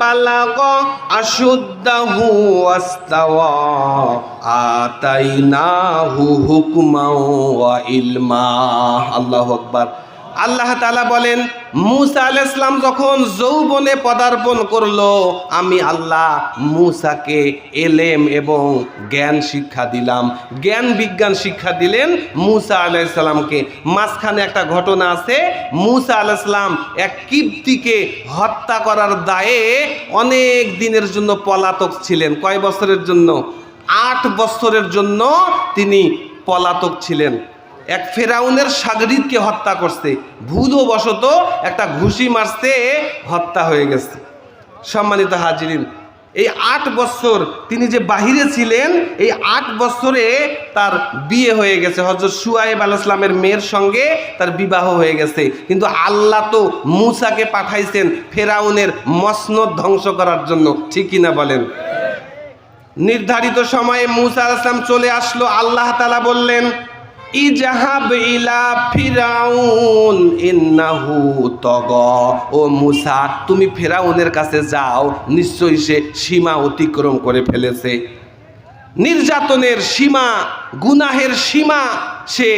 বালাগ আশুদ্দাহু ওয়াস্তাওয়া আতাইনাহু হুকমাও ওয়া ইলমা আল্লাহু আকবার আল্লাহ তালা বলেন, মুসা আলাইহিস সালাম যখন যৌবনে পদার্পণ করল, আমি আল্লাহ মুসাকে এলেম এবং জ্ঞান শিক্ষা দিলাম। জ্ঞান বিজ্ঞান শিক্ষা দিলেন মুসা আলাইহিস সালামকে। মাঝখানে একটা ঘটনা আছে, মুসা আলাইহিস সালাম এক কিপ্তিকে হত্যা করার দায়ে অনেক দিনের জন্য পলাতক ছিলেন। কয় বছরের জন্য? আট বছরের জন্য তিনি পলাতক ছিলেন। এক ফেরাউনের সাগরিদকে হত্যা করছে। ভুলবশত একটা ঘুষি মারতে হত্যা হয়ে গেছে। সম্মানিত হাজিরিন, এই আট বছর তিনি যে বাহিরে ছিলেন, এই আট বছরে তার বিয়ে হয়ে গেছে। হজরত সুয়াইব আল ইসলামের মেয়ের সঙ্গে তার বিবাহ হয়ে গেছে। কিন্তু আল্লাহ তো মুসাকে পাঠাইছেন ফেরাউনের মসনদ ধ্বংস করার জন্য। ঠিক কিনা বলেন? নির্ধারিত সময়ে মুসা আলাইহিস সালাম চলে আসলো। আল্লাহ তালা বললেন ইজাহাব ইলা ফিরাউন, ইন্নাহু তগ। ও মুসা, তুমি ফেরাউনের কাছে যাও, নিশ্চয়ই সে সীমা অতিক্রম করে ফেলেছে। নির্যাতনের সীমা, গুনাহের সীমা সে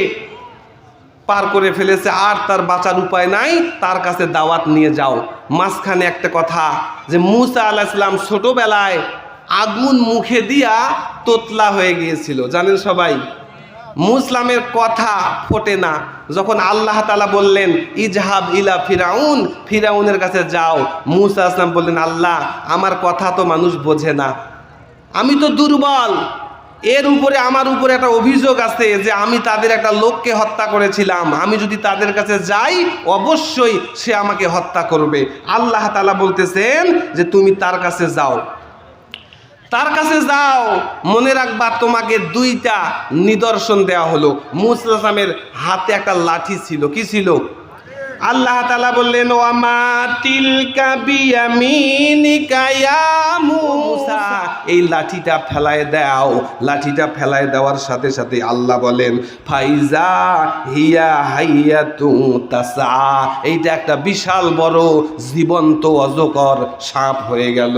পার করে ফেলেছে, আর তার বাঁচার উপায় নাই, তার কাছে দাওয়াত নিয়ে যাও। মাঝখানে একটা কথা যে, মুসা আলাহিসাম ছোটবেলায় আগুন মুখে দিয়া তোতলা হয়ে গিয়েছিল, জানেন সবাই? মুসলামের কথা ফোটে না। যখন আল্লাহ তালা বললেন, ইজহাব ইলা ফিরাউন ফিরাউনের কাছে যাও। মুসা আসলাম বললেন, আল্লাহ, আমার কথা তো মানুষ বোঝে না। আমি তো দুর্বল। এর উপরে আমার উপরে একটা অভিযোগ আছে যে আমি তাদের একটা লোককে হত্যা করেছিলাম। আমি যদি তাদের কাছে যাই, অবশ্যই সে আমাকে হত্যা করবে। আল্লাহ তালা বলতেছেন যে, তুমি তার কাছে যাও। তার কাছে যাও, মনে রাখবা তোমাকে দুইটা নিদর্শন দেওয়া হলো। মুসলামের হাতে একটা লাঠি ছিল, কি ছিল? আল্লাহ তালা বললেন, ওয়ামা তিলকা মুসা। এই লাঠিটা ফেলায় দাও, লাঠিটা ফেলায় দেওয়ার সাথে সাথে আল্লাহ বলেন, ফাইজা হিয়া হাইয়া তু তাসা এইটা একটা বিশাল বড় জীবন্ত অজকর সাপ হয়ে গেল।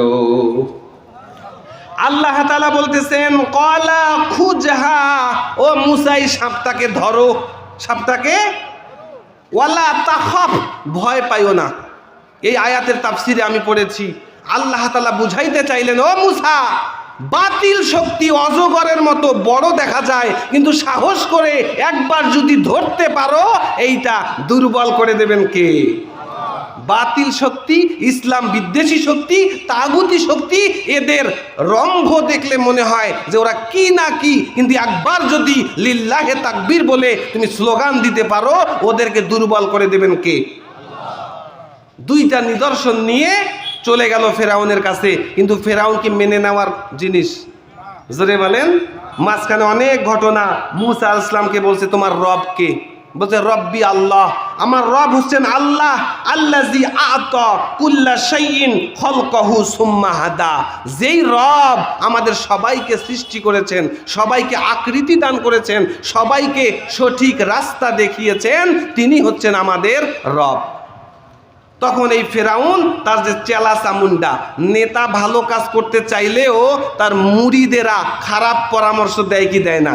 আল্লাহ তালা বলতেছেন, কলা খুজহা। ও মুসাই, সাপটাকে ধরো, সাপটাকে। ওয়ালা তাহফ ভয় পাইও না। এই আয়াতের তাফসিরে আমি পড়েছি। আল্লাহ তালা বুঝাইতে চাইলেন, ও মুসা বাতিল শক্তি অজগরের মতো বড় দেখা যায়, কিন্তু সাহস করে একবার যদি ধরতে পারো, এইটা দুর্বল করে দেবেন কে? বাতিল শক্তি, ইসলাম বিদ্বেষী শক্তি, তাগুতি শক্তি, এদের রম্ভ দেখলে মনে হয় যে ওরা কি না কি, কিন্তু একবার যদি লিল্লাহে তাকবির বলে তুমি স্লোগান দিতে পারো, ওদেরকে দুর্বল করে দেবেন কে? দুইটা নিদর্শন নিয়ে চলে গেল ফেরাউনের কাছে, কিন্তু ফেরাউন কি মেনে নেওয়ার জিনিস। জোরে বলেন, মাঝখানে অনেক ঘটনা। মুসা ইসলামকে বলছে, তোমার রবকে বলছে, রব্বি আল্লাহ। আমার রব হচ্ছেন আল্লাহ আল্লাজি আত কুল্লা শাইইন খলকহু সুম্মা হাদা। যেই রব আমাদের সবাইকে সৃষ্টি করেছেন, সবাইকে আকৃতি দান করেছেন, সবাইকে সঠিক রাস্তা দেখিয়েছেন, তিনি হচ্ছেন আমাদের রব। তখন এই ফেরাউন তার যে চেলা চামুন্ডা নেতা ভালো কাজ করতে চাইলেও তার মুড়িদেরা খারাপ পরামর্শ দেয় কি দেয় না?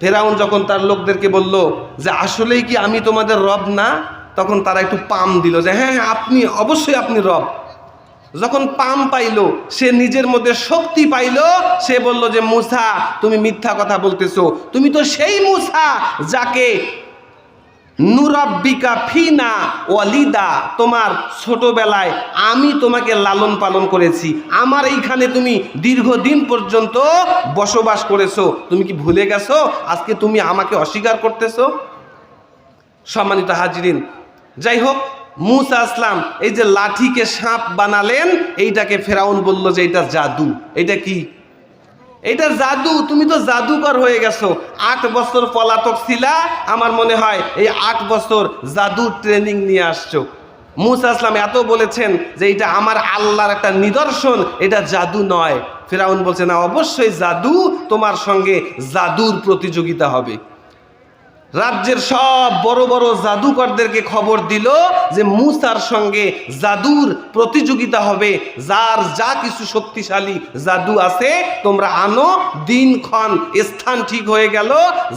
ফেরাউন যখন তার লোকদেরকে বলল যে, আসলেই কি আমি তোমাদের রব না? তখন তারা একটু পাম দিল যে হ্যাঁ হ্যাঁ আপনি, অবশ্যই আপনি রব। যখন পাম পাইলো, সে নিজের মধ্যে শক্তি পাইলো, সে বলল যে, মুসা, তুমি মিথ্যা কথা বলতেছো। তুমি তো সেই মুসা যাকে নুরাব্বিকা ফিনা ওয়ালিদা, তোমার ছোটবেলায় আমি তোমাকে লালন পালন করেছি। আমার এইখানে তুমি দীর্ঘদিন পর্যন্ত বসবাস করেছ। তুমি কি ভুলে গেছো? আজকে তুমি আমাকে অস্বীকার করতেছো? সম্মানিত হাজিরিন, যাই হোক, মুসা আসলাম, এই যে লাঠিকে সাপ বানালেন, এইটাকে ফেরাউন বলল যে এটা জাদু। এটা কি? এটা জাদু, তুমি তো জাদুকর হয়ে গেছো। আট বছর পলাতক ছিলা, আমার মনে হয় এই আট বছর জাদু ট্রেনিং নিয়ে আসছো। মুসা আসলাম এত বলেছেন যে এটা আমার আল্লাহর একটা নিদর্শন, এটা জাদু নয়। ফেরাউন বলছে, না, অবশ্যই জাদু তোমার সঙ্গে জাদুর প্রতিযোগিতা হবে। রাজ্যের সব বড় বড় জাদুকরদেরকে খবর দিল যে মুসার সঙ্গে জাদুর প্রতিযোগিতা হবে। যার যা কিছু শক্তিশালী জাদু আছে, তোমরা আনো দিনক্ষণ স্থান ঠিক হয়ে গেল,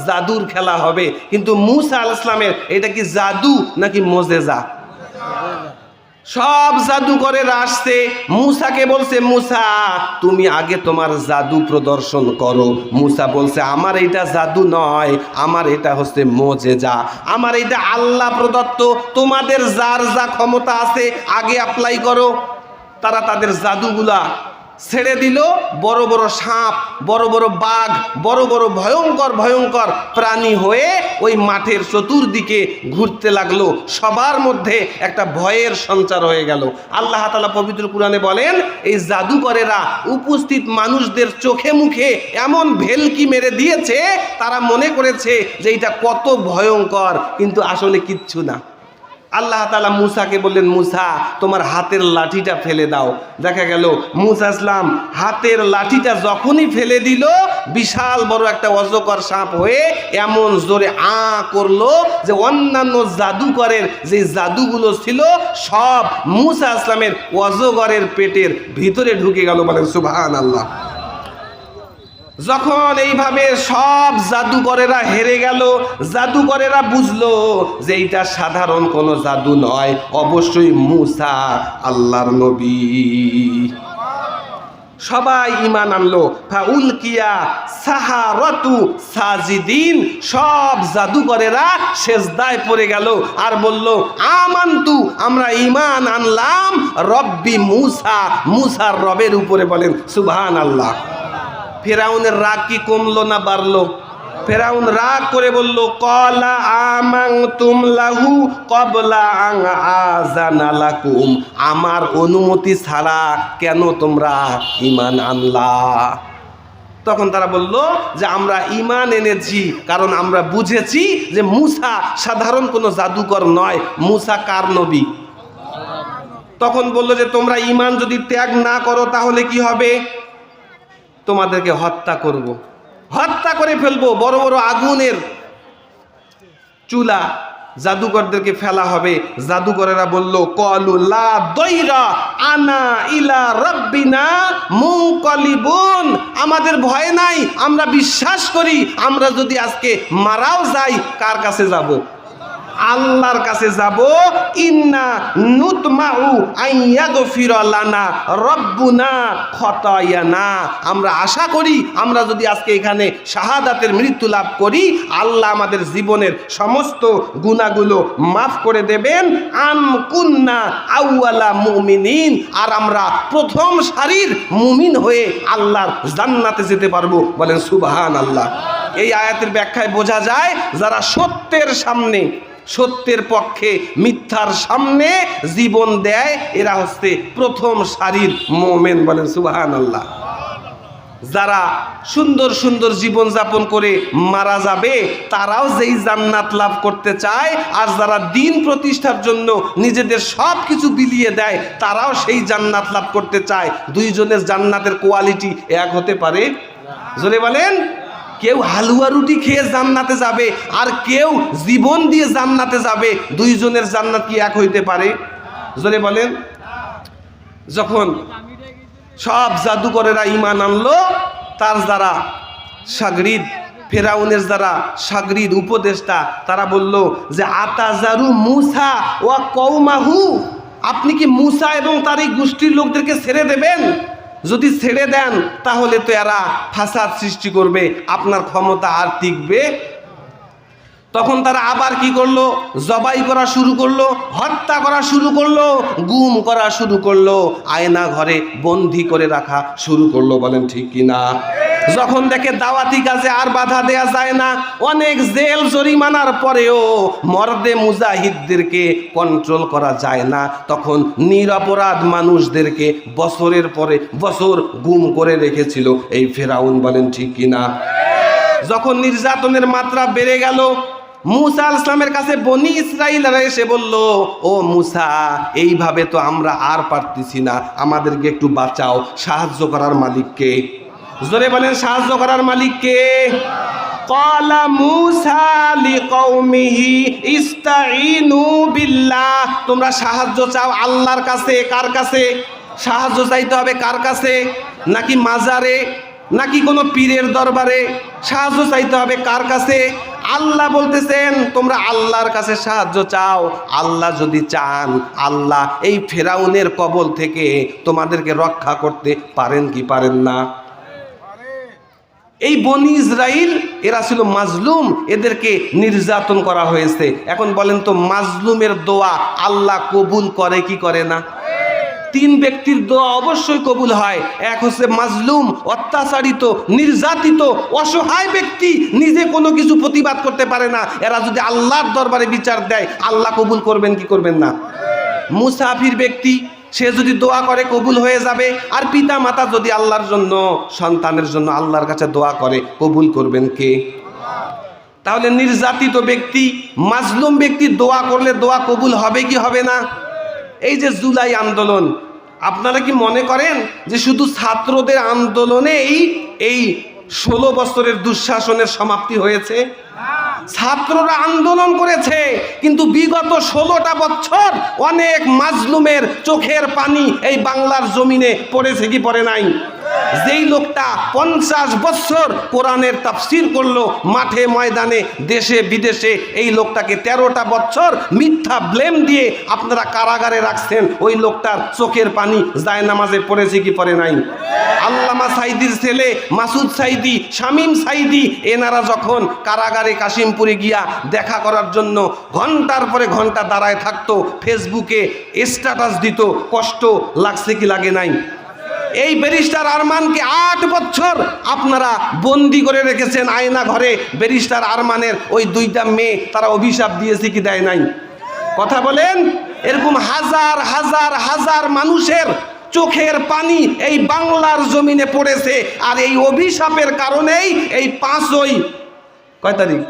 জাদুর খেলা হবে। কিন্তু মুসা আল ইসলামের এটা কি জাদু নাকি মোজেজা? সব জাদুকরেরা আসছে। মুসাকে বলছে, মুসা, তুমি আগে তোমার জাদু প্রদর্শন করো। মুসা বলছে, আমার এটা জাদু নয়, আমার এটা হচ্ছে মোজেজা। আমার এটা আল্লাহ প্রদত্ত। তোমাদের যার যা ক্ষমতা আছে, আগে অ্যাপ্লাই করো। তারা তাদের জাদুগুলা ছেড়ে দিল। বড় বড় সাপ, বড় বড় বাঘ, বড় বড় ভয়ঙ্কর ভয়ঙ্কর প্রাণী হয়ে ওই মাঠের চতুর্দিকে ঘুরতে লাগল। সবার মধ্যে একটা ভয়ের সঞ্চার হয়ে গেল। আল্লাহ তালা পবিত্র কোরআনে বলেন, এই জাদুকরেরা উপস্থিত মানুষদের চোখে মুখে এমন ভেলকি মেরে দিয়েছে, তারা মনে করেছে যে এটা কত ভয়ঙ্কর, কিন্তু আসলে কিচ্ছু না। আল্লাহ তালা মুসাকে বললেন, মুসা, তোমার হাতের লাঠিটা ফেলে দাও। দেখা গেল, মুসা ইসলাম হাতের লাঠিটা যখনই ফেলে দিল, বিশাল বড় একটা অজগর সাপ হয়ে এমন জোরে আ করল যে অন্যান্য জাদুকরের যে জাদুগুলো ছিল, সব মুসা ইসলামের অজগরের পেটের ভিতরে ঢুকে গেল বলেন সুবহান আল্লাহ যখন এইভাবে সব জাদুকরেরা হেরে গেল, জাদুকরেরা বুঝলো যে এইটা সাধারণ কোনো জাদু নয়, অবশ্যই মুসা আল্লাহর নবী। সবাই ইমান আনলো। ফাউলকিয়া সাহারতু সাজিদিন, সব জাদুকরেরা সেজদায় পড়ে গেল আর বলল, আমান্তু, আমরা ইমান আনলাম, রব্বি মুসা, মুসার রবের উপরে বলেন সুবহান আল্লাহ ফেরাউনের রাগ কি কমলো না বাড়লো? ফেরাউন রাগ করে বলল, কলা আমাং তুম লাহু কবলা আং আজানা লাকুম। আমার অনুমতি ছাড়া কেন তোমরা ইমান আনলা? তখন তারা বলল, যে আমরা ইমান এনেছি, কারণ আমরা বুঝেছি যে মুসা সাধারণ কোনো জাদুকর নয়, মুসা কার নবী? তখন বলল, যে তোমরা ইমান যদি ত্যাগ না করো, তাহলে কি হবে? তোমাদেরকে হত্যা করব। হত্যা করে ফেলব বড় বড় আগুনের চুলা। জাদুকরদেরকে ফেলা হবে। জাদুকরেরা বলল, কলু লা দইরা আনা ইলা রব্বিনা মুকলিবুন আমাদের ভয় নাই, আমরা বিশ্বাস করি, আমরা যদি আজকে মারাও যাই, কার কাছে যাব? আল্লাহর কাছে যাব, ইন্না নুতমাউ আইয়াগফির লানা রব্বুনা খতায়ানা। আমরা আশা করি, আমরা যদি আজকে এখানে শাহাদাতের মৃত্যু লাভ করি, আল্লাহ আমাদের জীবনের সমস্ত গুণাগুলো মাফ করে দেবেন। আম কুন্না আউয়ালা মুমিনিন, আর আমরা প্রথম সারির মুমিন হয়ে আল্লাহর জান্নাতে যেতে পারব। বলেন সুবহান আল্লাহ এই আয়াতের ব্যাখ্যায় বোঝা যায়, যারা সত্যের সামনে সত্যের পক্ষে মিথ্যার সামনে জীবন দেয়, এরা হচ্ছে প্রথম সারির মোমেন বলেন সুবাহান আল্লাহ যারা সুন্দর সুন্দর জীবন যাপন করে মারা যাবে, তারাও যেই জান্নাত লাভ করতে চায়, আর যারা দিন প্রতিষ্ঠার জন্য নিজেদের সব কিছু বিলিয়ে দেয়, তারাও সেই জান্নাত লাভ করতে চায়। দুইজনের জান্নাতের কোয়ালিটি এক হতে পারে। জোরে বলেন? কেউ হালুয়া রুটি খেয়ে জান্নাতে যাবে আর কেউ জীবন দিয়ে জান্নাতে যাবে, দুইজনের জান্নাত কি এক হইতে পারে? জোরে বলেন। যখন সব জাদুকরেরা ইমান আনলো, তার দ্বারা সাগরিদ, ফেরাউনের দ্বারা সাগরিদ উপদেষ্টা, তারা বলল যে, আতাজারু মুসা ও কৌমাহু আপনি কি মুসা এবং তার এই গোষ্ঠীর লোকদেরকে ছেড়ে দেবেন? যদি ছেড়ে দেন তাহলে তো এরা ফাসাদ সৃষ্টি করবে আপনার ক্ষমতা আর টিকবে তখন তারা আবার কি করল? জবাই করা শুরু করল, হত্যা করা শুরু করল, গুম করা শুরু করল, আয়না ঘরে বন্দি করে রাখা শুরু করল, বলেন ঠিক কিনা যখন দেখে দাওয়াতি কাজে আর বাধা দেয়া যায় না, অনেক জেল জরিমানার পরেও মর্দে মুজাহিদদেরকে কন্ট্রোল করা যায় না। তখন নিরপরাধ মানুষদেরকে বছরের পরে বছর গুম করে রেখেছিল এই ফেরাউন, বলেন ঠিক কিনা যখন নির্যাতনের মাত্রা বেড়ে গেল মুসা আল ইসলামের কাছে বনি ইসরাইলরা এসে বলল, ও মুসা, এইভাবে তো আমরা আর পারতেছি না। আমাদেরকে একটু বাঁচাও, সাহায্য করার মালিককে। জোরে বলেন, সাহায্য করার মালিককে? মুসা লিকৌমিহি ইস্তাইনু বিল্লাহ। তোমরা সাহায্য চাও আল্লাহর কাছে, কার কাছে? সাহায্য চাইতে হবে কার কাছে? নাকি মাজারে? নাকি কোনো পীরের দরবারে সাহায্য চাইতে হবে? কার কাছে? আল্লাহ বলতেছেন, তোমরা আল্লাহর কাছে সাহায্য চাও। আল্লাহ যদি চান, আল্লাহ এই ফেরাউনের কবল থেকে তোমাদেরকে রক্ষা করতে পারেন কি পারেন না? এই বনি ইসরাইল, এরা ছিল মাজলুম, এদেরকে নির্যাতন করা হয়েছে। এখন বলেন তো, মাজলুমের দোয়া আল্লাহ কবুল করে কি করে না? তিন ব্যক্তির দোয়া অবশ্যই কবুল হয়। এক হচ্ছে মাজলুম, অত্যাচারিত, নির্যাতিত, অসহায় ব্যক্তি, নিজে কোনো কিছু প্রতিবাদ করতে পারে না। এরা যদি আল্লাহর দরবারে বিচার দেয়, আল্লাহ কবুল করবেন কি করবেন না? মুসাফির ব্যক্তি, সে যদি দোয়া করে, কবুল হয়ে যাবে। আর পিতা মাতা যদি আল্লাহর জন্য, সন্তানের জন্য আল্লাহর কাছে দোয়া করে, কবুল করবেন কে? তাহলে নির্যাতিত ব্যক্তি, মাজলুম ব্যক্তি দোয়া করলে দোয়া কবুল হবে কি হবে না? এই যে জুলাই আন্দোলন, আপনারা কি মনে করেন যে শুধু ছাত্রদের আন্দোলনেই এই ষোলো বছরের দুঃশাসনের সমাপ্তি হয়েছে? ছাত্ররা আন্দোলন করেছে, কিন্তু বিগত ষোলোটা বছর অনেক মাজলুমের চোখের পানি এই বাংলার জমিনে পড়েছে কি পড়ে নাই? যেই লোকটা পঞ্চাশ বছর কোরআনের তাফসির করল, মাঠে ময়দানে দেশে বিদেশে, এই লোকটাকে তেরোটা বছর মিথ্যা ব্লেম দিয়ে আপনারা কারাগারে রাখছেন। ওই লোকটার চোখের পানি যায় নামাজে পড়েছে কি পড়ে নাই? আল্লামা সাইদির ছেলে, মাসুদ সাইদি, শামীম সাইদি, এনারা যখন কারাগারে কাশিমপুরে গিয়া দেখা করার জন্য ঘণ্টার পরে ঘণ্টা দাঁড়ায় থাকতো, ফেসবুকে স্ট্যাটাস দিত, কষ্ট লাগছে কি লাগে নাই? এই ব্যারিস্টার আরমানকে আট বছর আপনারা বন্দি করে রেখেছেন আয়না ঘরে। ব্যারিস্টার আরমানের ওই দুইটা মেয়ে তারা অভিশাপ দিয়েছে কি দেয় নাই? কথা বলেন, এরকম হাজার হাজার হাজার মানুষের চোখের পানি এই বাংলার জমিনে পড়েছে আর এই অভিশাপের কারণেই এই পাঁচই, কয় তারিখ?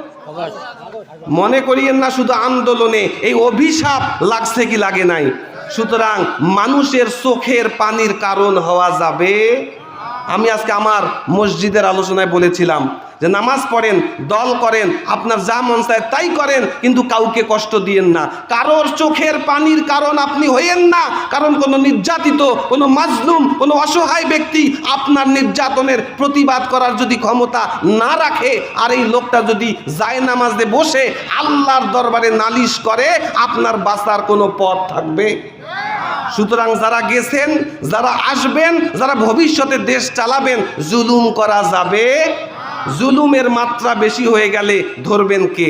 মনে করিয়েন না শুধু আন্দোলনে এই অভিশাপ লাগছে কি লাগে নাই? সুতরাং মানুষের চোখের পানির কারণ হওয়া যাবে। আমি আজকে আমার মসজিদের আলোচনায় বলেছিলাম যে নামাজ পড়েন, দল করেন, আপনার যা মন চায় তাই করেন, কিন্তু কাউকে কষ্ট দিয়েন না। কারোর চোখের পানির কারণ আপনি হইয়েন না। কারণ কোনো নির্যাতিত, কোনো মাজলুম, কোনো অসহায় ব্যক্তি আপনার নির্যাতনের প্রতিবাদ করার যদি ক্ষমতা না রাখে, আর এই লোকটা যদি যায় নামাজে বসে আল্লাহর দরবারে নালিশ করে, আপনার বাঁচার কোনো পথ থাকবে। সুতরাং যারা গেছেন, যারা আসবেন, যারা ভবিষ্যতে দেশ চালাবেন, জুলুম করা যাবে। জুলুমের মাত্রা বেশি হয়ে গেলে ধরবেন কে?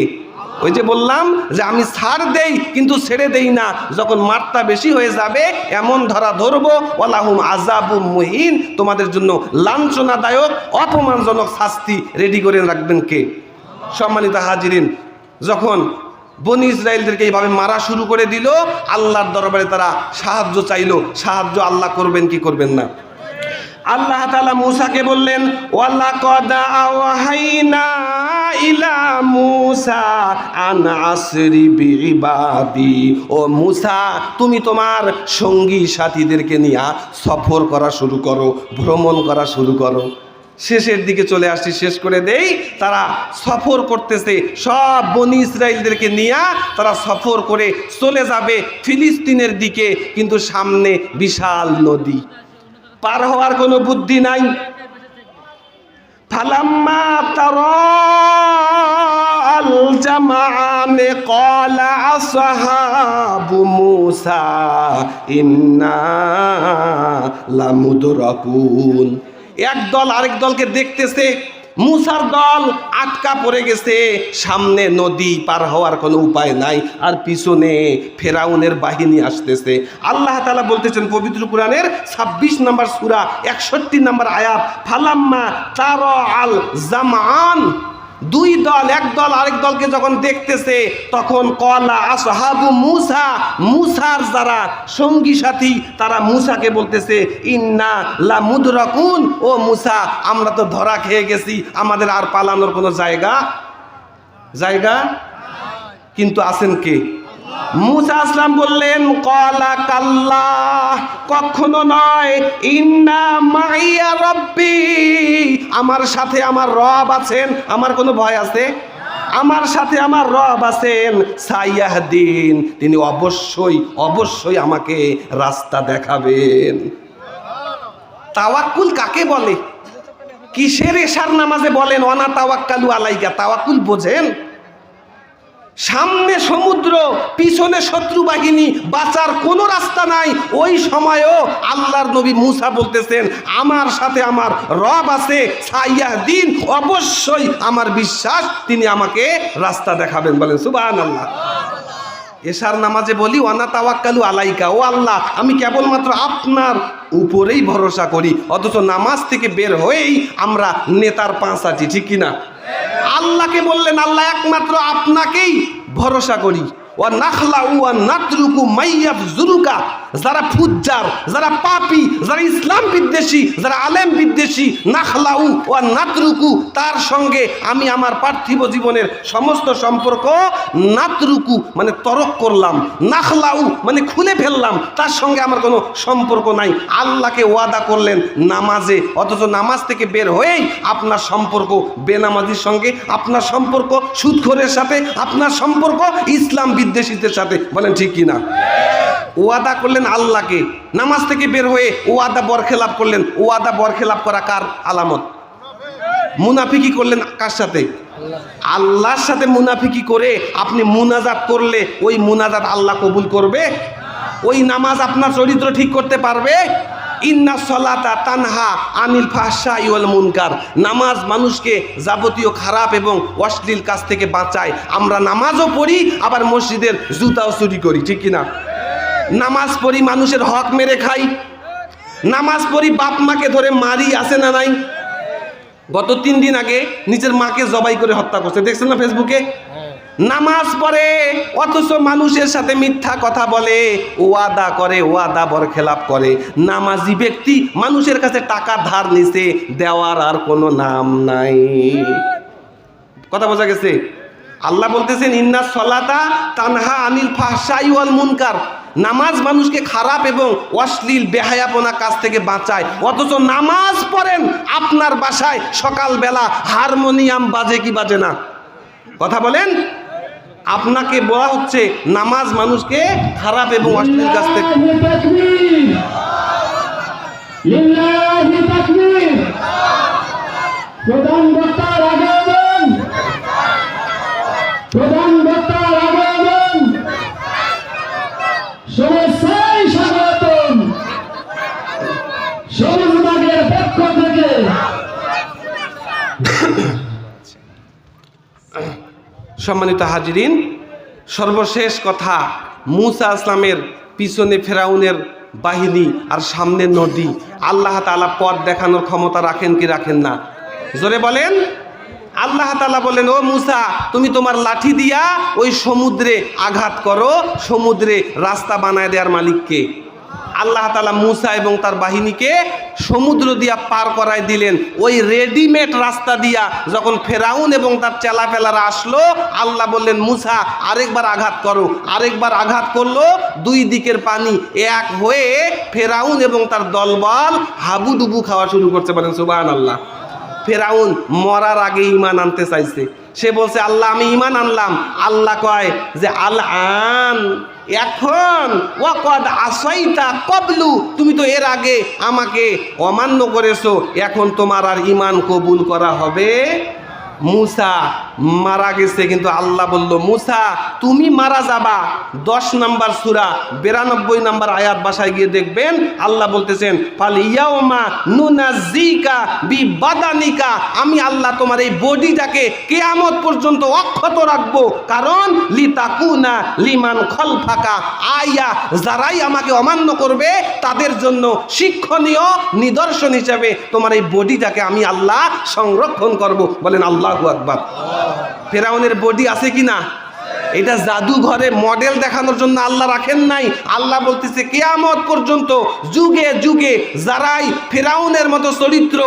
ওই যে বললাম যে আমি ছাড় দেই, কিন্তু ছেড়ে দেই না। যখন মাত্রা বেশি হয়ে যাবে, এমন ধরা ধরবো ওলাহুম আজাবু মুহিন। তোমাদের জন্য লাঞ্ছনাদায়ক, অপমানজনক শাস্তি রেডি করে রাখবেন কে? সম্মানিত হাজিরিন, যখন বনি ইসরায়েলদেরকে এইভাবে মারা শুরু করে দিল। আল্লাহর দরবারে তারা সাহায্য চাইলো। সাহায্য আল্লাহ করবেন কি করবেন না? আল্লাহ তালা মূসাকে বললেন ওয়ালা কদা আওহাইনা ইলা মূসা আন বিইবাদি। ও মূসা, তুমি তোমার সঙ্গী সাথীদেরকে নিয়ে সফর করা শুরু করো, ভ্রমণ করা শুরু করো। শেষের দিকে চলে আসছি, শেষ করে দেই। তারা সফর করতেছে, সব বনি ইসরায়েলদেরকে নিয়ে তারা সফর করে চলে যাবে ফিলিস্তিনের দিকে, কিন্তু সামনে বিশাল নদী। পার হওয়ার কোনো বুদ্ধি নাই। ফালাম্মা তারা আল জামাআনে ক্বালা আসহাবু মূসা, ইন্না লামুদরাকুন। এক দল আরেক দলকে দেখতেছে, মুসার দল আটকা পড়ে গেছে, সামনে নদী পার হওয়ার কোনো উপায় নাই, আর পিছনে ফেরাউনের বাহিনী আসতেছে। আল্লাহ তালা বলতেছেন পবিত্র কোরআনের ছাব্বিশ নম্বর সুরা, একষট্টি নম্বর আয়াত, ফালাম্মা তার আল জামান দুই দল, এক দল, আরেক দলকে যখন দেখতেছে, তখন কলা, আসহাবু মুসা, মুসার যারা সঙ্গী সাথী, তারা মুসাকে বলতেছে, ইন্না লা মুদরাকুন ও মুসা, আমরা তো ধরা খেয়ে গেছি, আমাদের আর পালানোর কোনো জায়গা জায়গা? কিন্তু আছেন কে? মুসা আসলাম বললেন, কলা কাল্লা, কখনো নয়, ইন্না মাইয়া রব্বি। আমার সাথে আমার রব আছেন, আমার কোনো ভয় আছে? আমার সাথে আমার রব আছেন, সাইয়াহদিন, তিনি অবশ্যই অবশ্যই আমাকে রাস্তা দেখাবেন। তাওয়াক্কুল কাকে বলে? কিসের এশার নামাজে বলেন, অনা তাওয়াক্কালু আলাইকা? তাওয়াক্কুল বোঝেন? সামনে সমুদ্র, পিছনে শত্রু বাহিনী, বাঁচার কোনো রাস্তা নাই। ওই সময়ও আল্লাহর নবী মুসা বলতেছেন, আমার সাথে আমার রব আছে সাইয়াহ দিন অবশ্যই আমার বিশ্বাস, তিনি আমাকে রাস্তা দেখাবেন। বলেন সুবাহ আল্লাহ এশার নামাজে বলি, ওয়ানা তাওয়াক্কালু আলাইকা, ও আল্লাহ, আমি কেবলমাত্র আপনার উপরেই ভরসা করি। অথচ নামাজ থেকে বের হয়েই আমরা নেতার পাঁচ আছি ঠিক কিনা? আল্লাহকে বললেন আল্লাহ একমাত্র আপনাকেই ভরসা করি। ও নাখলা ও নাতরুকু মাইয়াব জুরুকা যারা ফুজ্জার, যারা পাপি, যারা ইসলাম বিদ্বেষী, যারা আলেম বিদ্বেষী, নাখলাউ ওয়া নাতরুকু, তার সঙ্গে আমি আমার পার্থিব জীবনের সমস্ত সম্পর্ক নাতরুকু মানে তরক করলাম। নাখলাউ মানে খুলে ফেললাম। তার সঙ্গে আমার কোনো সম্পর্ক নাই। আল্লাহকে ওয়াদা করলেন নামাজে। অথচ নামাজ থেকে বের হয়েই আপনার সম্পর্ক, বেনামাজির সঙ্গে আপনার সম্পর্ক সুদখোরের সাথে আপনার সম্পর্ক, ইসলাম বিদ্বেষীদের সাথে। বলেন ঠিক কি না ওয়াদা করলেন আল্লাহকে। নামাজ থেকে বের হয়ে ওয়াদা বরখেলাপ করলেন। ওয়াদা বরখেলাপ করা কার আলামত? মুনাফিকি করলেন কার সাথে? আল্লাহর সাথে মুনাফিকি করে আপনি মুনাজাত করলে ওই মুনাজাত আল্লাহ কবুল করবে। ওই নামাজ আপনার চরিত্র ঠিক করতে পারবে। ইন্না সলাতা তানহা আনিল ফাহসা ইউল মুনকার। নামাজ মানুষকে যাবতীয় খারাপ এবং অশ্লীল কাজ থেকে বাঁচায়। আমরা নামাজও পড়ি, আবার মসজিদের জুতাও চুরি করি। ঠিক কিনা? নামাজ পড়ি, মানুষের হক মেরে খাই। নামাজ পড়ি, বাপ মাকে ধরে মারি আছে না নাই? গত তিন দিন আগে নিজের মাকে জবাই করে হত্যা করছে। দেখছেন না ফেসবুকে? নামাজ পড়ে, অথচ মানুষের সাথে মিথ্যা কথা বলে, ওয়াদা করে, ওয়াদা বরখেলাপ করে। নামাজি ব্যক্তি মানুষের কাছে টাকা ধার নিছে, দেওয়ার আর কোনো নাম নাই। কথা বোঝা গেছে? আল্লাহ বলতেছেন, ইন্না সলাতা তানহা আনিল ফাহসাই ওয়াল মুনকার। নামাজ মানুষকে খারাপ এবং অশ্লীল, বেহায়াপনা কাজ থেকে বাঁচায়। অথচ নামাজ পড়েন আপনার বাসায় সকালবেলা, হারমোনিয়াম বাজে কি বাজে না? কথা বলেন? আপনাকে বলা হচ্ছে নামাজ মানুষকে খারাপ এবং অশ্লীল কাজ থেকে সম্মানিত হাজিরিন, সর্বশেষ কথা, মুসা আসলামের পিছনে ফেরাউনের বাহিনী আর সামনে নদী। আল্লাহ তাআলা পথ দেখানোর ক্ষমতা রাখেন কি রাখেন না? জোরে বলেন। আল্লাহ তালা বলেন, ও মুসা, তুমি তোমার লাঠি দিয়া ওই সমুদ্রে আঘাত করো, সমুদ্রে রাস্তা বানায় দেওয়ার মালিককে। আল্লাহ তালা মুসা এবং তার বাহিনীকে সমুদ্র দিয়া পার করায় দিলেন। ওই রেডিমেড রাস্তা দিয়া যখন ফেরাউন এবং তার চেলা চেলাপেলারা আসলো, আল্লাহ বললেন, মুসা, আরেকবার আঘাত করো। আরেকবার আঘাত করল, দুই দিকের পানি এক হয়ে ফেরাউন এবং তার দলবল হাবুডুবু খাওয়া শুরু করছে বলেন সুবাহ আল্লাহ ফেরাউন মরার আগে ইমান আনতে চাইছে। সে বলছে, আল্লাহ, আমি ইমান আনলাম। আল্লাহ কয় যে আল আন এখন ওয়াকদ আসাইতা কবলু তুমি তো এর আগে আমাকে অমান্য করেছ, এখন তোমার আর ইমান কবুল করা হবে মুসা মারা গেছে, কিন্তু আল্লাহ বলল, মুসা, তুমি মারা যাবা। দশ নাম্বার সুরা, বিরানব্বই নাম্বার আয়াত বাসায় গিয়ে দেখবেন আল্লাহ বলতেছেন, ফাল ইয়াউমা নুনাজিকা বি বাদানিকা আমি আল্লাহ তোমার এই বডিটাকে কেয়ামত পর্যন্ত অক্ষত রাখব। কারণ, লিতাকুনা লিমান খলফাকা। আয়া, যারাই আমাকে অমান্য করবে, তাদের জন্য শিক্ষণীয় নিদর্শন হিসাবে তোমার এই বডিটাকে আমি আল্লাহ সংরক্ষণ করব। বলেন আল্লাহু। আকবার। ফেরাউনের বডি আছে কি না? এটা জাদুঘরে মডেল দেখানোর জন্য আল্লাহ রাখেন নাই। আল্লাহ বলতেছে, কেয়ামত পর্যন্ত যুগে যুগে যারাই ফেরাউনের মতো চরিত্র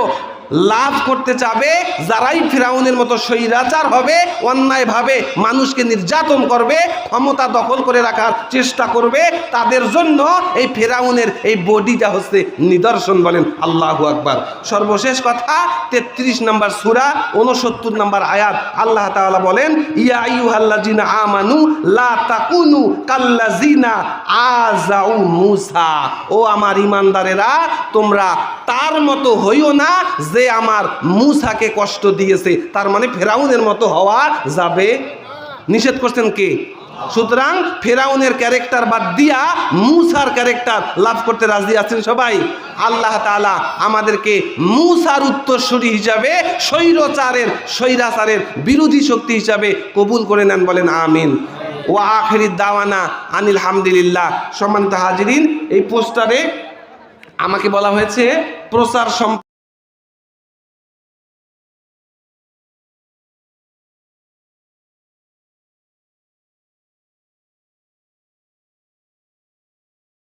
লাভ করতে চাবে, যারাই ফেরাউনের মতো স্বৈরাচার হবে, অন্যায়ভাবে মানুষকে নির্যাতন করবে, ক্ষমতা দখল করে রাখার চেষ্টা করবে, তাদের জন্য এই ফেরাউনের এই বডিটা হচ্ছে নিদর্শন বলেন আল্লাহু আকবার। সর্বশেষ কথা, তেত্রিশ নম্বর সুরা উনসত্তর নম্বর আয়াত, আল্লাহ তাআলা বলেন, ইয়া আমানু লা তাকুনু কাল্লাযিনা মূসা। ও আমার ইমানদারেরা তোমরা তার মতো হইও না যে আমার মূসাকে কষ্ট দিয়েছে, তার মানে ফেরাউনের মতো হওয়া যাবে। নিষেধ করছেন কে? সুতরাং ফেরাউনের ক্যারেক্টার বাদ দিয়া মুসার ক্যারেক্টার লাভ করতে রাজি আছেন সবাই। আল্লাহ তাআলা আমাদেরকে মুসার উত্তরসূরি হিসাবে, স্বৈরচারের, স্বৈরাচারের বিরোধী শক্তি হিসাবে কবুল করে নেন বলেন, আমিন। ও আখেরি দাওয়ানা আনিল হামদুলিল্লাহ। সম্মানিত হাজিরিন, এই পোস্টারে আমাকে বলা হয়েছে, প্রচার সম্প